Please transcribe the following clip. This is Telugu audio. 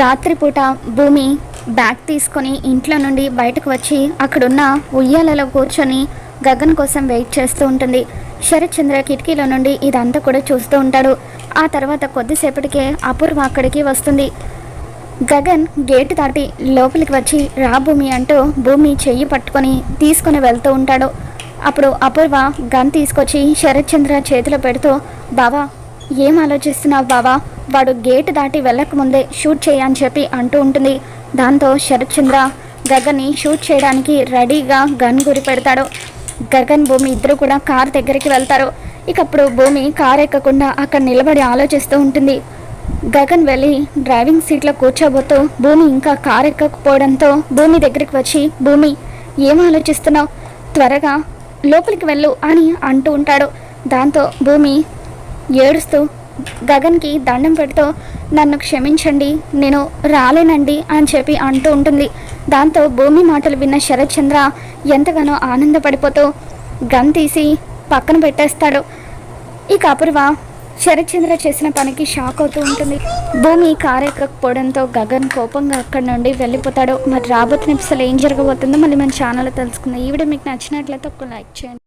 రాత్రిపూట భూమి బ్యాగ్ తీసుకొని ఇంట్లో నుండి బయటకు వచ్చి అక్కడున్న ఉయ్యాలలో కూర్చొని గగన్ కోసం వెయిట్ చేస్తూ ఉంటుంది. శరత్చంద్ర కిటికీలో నుండి ఇదంతా కూడా చూస్తూ ఉంటాడు. ఆ తర్వాత కొద్దిసేపటికే అపూర్వ అక్కడికి వస్తుంది. గగన్ గేటు దాటి లోపలికి వచ్చి రా భూమి అంటూ భూమి చెయ్యి పట్టుకొని తీసుకొని వెళ్తూ ఉంటాడు. అప్పుడు అపూర్వ గన్ తీసుకొచ్చి శరత్చంద్ర చేతిలో పెడుతూ బావా ఏం ఆలోచిస్తున్నావు బావా? వాడు గేటు దాటి వెళ్ళకముందే షూట్ చేయని చెప్పి అంటూ ఉంటుంది. దాంతో శరత్ చంద్ర గగన్ని షూట్ చేయడానికి రెడీగా గన్ గురి పెడతాడు. గగన్ భూమి ఇద్దరు కూడా కార్ దగ్గరికి వెళ్తారు. ఇక అప్పుడు భూమి కార్ ఎక్కకుండా అక్కడ నిలబడి ఆలోచిస్తూ ఉంటుంది. గగన్ వెళ్ళి డ్రైవింగ్ సీట్లో కూర్చోబోతూ భూమి ఇంకా కార్ ఎక్కకపోవడంతో భూమి దగ్గరికి వచ్చి భూమి ఏం ఆలోచిస్తున్నావు? త్వరగా లోపలికి వెళ్ళు అని అంటూ ఉంటాడు. దాంతో భూమి ఏడుస్తూ గగన్కి దండం పెడుతూ నన్ను క్షమించండి నేను రాలేనండి అని చెప్పి అంటూ ఉంటుంది. దాంతో భూమి మాటలు విన్న శరత్చంద్ర ఎంతగానో ఆనందపడిపోతూ గన్ తీసి పక్కన పెట్టేస్తాడు. ఇక అపూర్వ శరత్చంద్ర చేసిన పనికి షాక్ అవుతూ ఉంటుంది. భూమి కారెక్కకపోవడంతో గగన్ కోపంగా అక్కడి నుండి వెళ్ళిపోతాడు. మరి రాబోతున్న ఎపిసోడ్ ఏం జరగబోతుందో మళ్ళీ మన ఛానల్లో తెలుసుకుందాం. ఈ వీడియో మీకు నచ్చినట్లయితే ఒక లైక్ చేయండి.